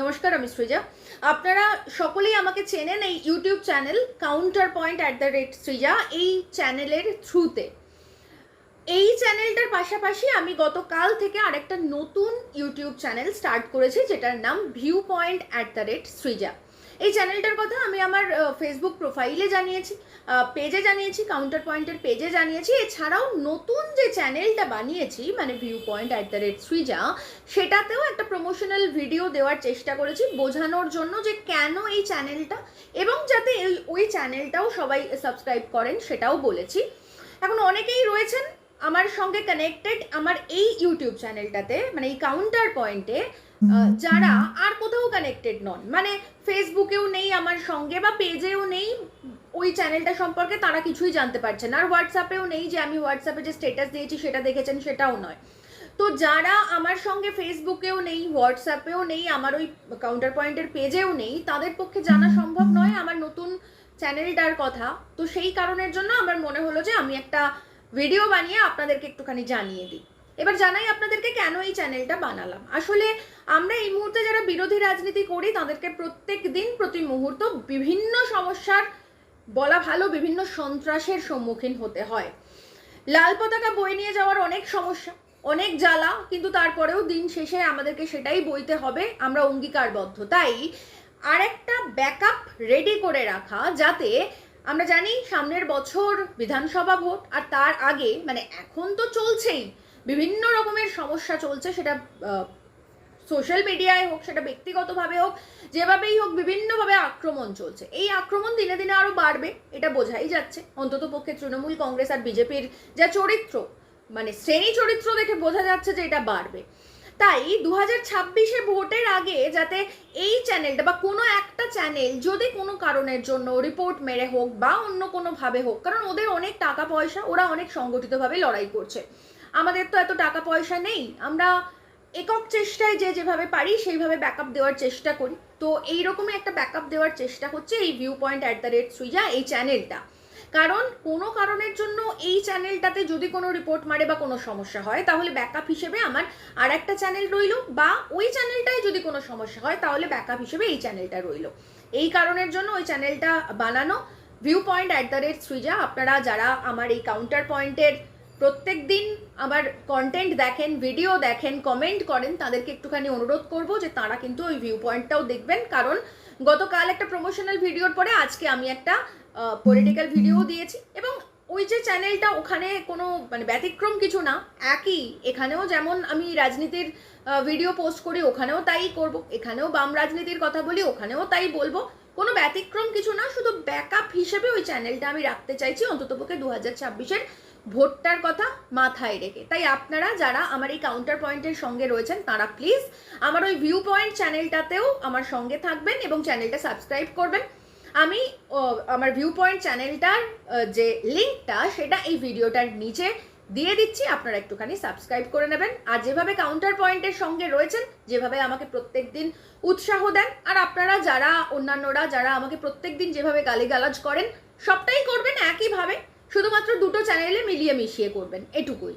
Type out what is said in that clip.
নমস্কার, আমি সৃজা। আপনারা সকলেই আমাকে চেনেন এই YouTube channel counter point at the rate Srija, এই চ্যানেলের থ্রুতে। এই চ্যানেলটার পাশাপাশি আমি গতকাল থেকে আরেকটা নতুন ইউটিউব চ্যানেল স্টার্ট করেছি, যেটার নাম view point at the rate Srija. এই চ্যানেলটার কথা আমি আমার ফেসবুক প্রোফাইলে জানিয়েছি পেজে জানিয়েছি কাউন্টার পয়েন্টের পেজে জানিয়েছি। এছাড়াও নতুন যে চ্যানেলটা বানিয়েছি মানে view point at the rate Srija সেটাতেও একটা প্রমোশনাল ভিডিও দেওয়ার চেষ্টা করেছি, বোঝানোর জন্য যে কেন এই চ্যানেলটা এবং যাতে এই, ওই চ্যানেলটাও সবাই সাবস্ক্রাইব করেন, সেটাও বলেছি। এখন অনেকেই রয়েছেন আমার সঙ্গে কানেক্টেড আমার এই ইউটিউব চ্যানেলটাতে মানে এই কাউন্টার পয়েন্টে যারা আর কোথাও কানেক্টেড নন মানে ফেসবুকেও নেই আমার সঙ্গে বা পেজেও নেই ওই চ্যানেলটা সম্পর্কে তারা কিছুই জানতে পারছেন আর হোয়াটসঅ্যাপেও নেই যে আমি হোয়াটসঅ্যাপে যে স্টেটাস দিয়েছি সেটা দেখেছেন সেটাও নয়। তো যারা আমার সঙ্গে ফেসবুকেও নেই হোয়াটসঅ্যাপেও নেই আমার ওই কাউন্টার পয়েন্টের পেজেও নেই তাদের পক্ষে জানা সম্ভব নয় আমার নতুন চ্যানেলটার কথা। তো সেই কারণের জন্য আমার মনে হলো যে আমি একটা ভিডিও বানিয়ে আপনাদেরকে একটুখানি জানিয়ে দিই। এবার জানাই আপনাদেরকে কেন এই চ্যানেলটা বানালাম। আসলে আমরা এই মুহূর্তে যারা বিরোধী রাজনীতি করি, তাদেরকে প্রত্যেক দিন, প্রতি মুহূর্ত বিভিন্ন সমস্যার, বলা ভালো, বিভিন্ন সন্ত্রাসের সম্মুখীন হতে হয়। লাল পতাকা বয়ে নিয়ে যাওয়ার অনেক সমস্যা, অনেক জ্বালা, কিন্তু তারপরেও দিন শেষে আমাদেরকে সেটাই বইতে হবে, আমরা অঙ্গীকারবদ্ধ। তাই আরেকটা ব্যাকআপ রেডি করে রাখা, যাতে আমরা জানি সামনের বছর বিধানসভা ভোট আর তার আগে মানে এখন তো চলছেই, বিভিন্ন রকমের সমস্যা চলছে, সেটা সোশ্যাল মিডিয়ায় হোক, সেটা ব্যক্তিগতভাবে হোক, যেভাবেই হোক, বিভিন্নভাবে আক্রমণ চলছে। এই আক্রমণ দিনে দিনে আরও বাড়বে, এটা বোঝাই যাচ্ছে। অন্তত পক্ষে তৃণমূল কংগ্রেস আর বিজেপির যা চরিত্র মানে শ্রেণি চরিত্র দেখে বোঝা যাচ্ছে যে এটা বাড়বে। তাই দু হাজার ছাব্বিশে ভোটের আগে যাতে এই চ্যানেলটা বা কোনো একটা চ্যানেল যদি কোনো কারণের জন্য রিপোর্ট মেরে হোক বা অন্য কোনোভাবে হোক, কারণ ওদের অনেক টাকা পয়সা, ওরা অনেক সংগঠিতভাবে লড়াই করছে। আমাদের তো এত টাকা পয়সা নেই, আমরা একক চেষ্টায় যে যেভাবে পারি সেইভাবে ব্যাকআপ দেওয়ার চেষ্টা করি। তো এইরকমই একটা ব্যাকআপ দেওয়ার চেষ্টা হচ্ছে এই view point at the rate সুইজা এই চ্যানেলটা কারণ কোনো কারণের জন্য এই চ্যানেলটাতে যদি কোনো রিপোর্ট মারে বা কোনো সমস্যা হয়, তাহলে ব্যাকআপ হিসেবে আমার আর একটা চ্যানেল রইল বা ওই চ্যানেলটায় যদি কোনো সমস্যা হয়, তাহলে ব্যাকআপ হিসেবে এই চ্যানেলটা রইল। এই কারণের জন্য ওই চ্যানেলটা বানানো। View point at the rate Srija, আপনারা যারা আমার এই কাউন্টার পয়েন্টের প্রত্যেক দিন আমার কন্টেন্ট দেখেন ভিডিও দেখেন কমেন্ট করেন, তাদেরকে একটুখানি অনুরোধ করব যে তারা কিন্তু ওই ভিউ পয়েন্টটাও দেখবেন। কারণ গতকাল একটা প্রমোশনাল ভিডিওর পরে আজকে আমি একটা পলিটিক্যাল ভিডিও দিয়েছি এবং ওই যে চ্যানেলটা ওখানে কোনো মানে ব্যতিক্রম কিছু না একই। এখানেও যেমন আমি রাজনীতির ভিডিও পোস্ট করি ওখানেও তাই করব এখানেও বাম রাজনীতির কথা বলি ওখানেও তাই বলব। কোনো ব্যতিক্রম কিছু না শুধু ব্যাকআপ হিসেবে ওই চ্যানেলটা আমি রাখতে চাইছি অন্ততপক্ষে দু হাজার ছাব্বিশের ভোটটার কথা মাথায় রেখে। তাই আপনারা যারা আমার এই কাউন্টার পয়েন্টের সঙ্গে রয়েছেন, তারা প্লিজ আমার ওই ভিউ পয়েন্ট চ্যানেলটাতেও আমার সঙ্গে থাকবেন এবং চ্যানেলটা সাবস্ক্রাইব করবেন। আমি আমার ভিউ পয়েন্ট চ্যানেলটার যে লিঙ্কটা সেটা এই ভিডিওটার নিচে দিয়ে দিচ্ছি। আপনারা একটুখানি সাবস্ক্রাইব করে নেবেন। আর যেভাবে কাউন্টার পয়েন্টের সঙ্গে রয়েছেন, যেভাবে আমাকে প্রত্যেক দিন উৎসাহ দেন, আর আপনারা যারা, অন্যান্যরা যারা আমাকে প্রত্যেক দিন যেভাবে গালিগালাজ করেন, সবটাই করবেন একইভাবে। শুধুমাত্র দুটো চ্যানেলে মিলিয়ে মিশিয়ে করবেন এটুকুই।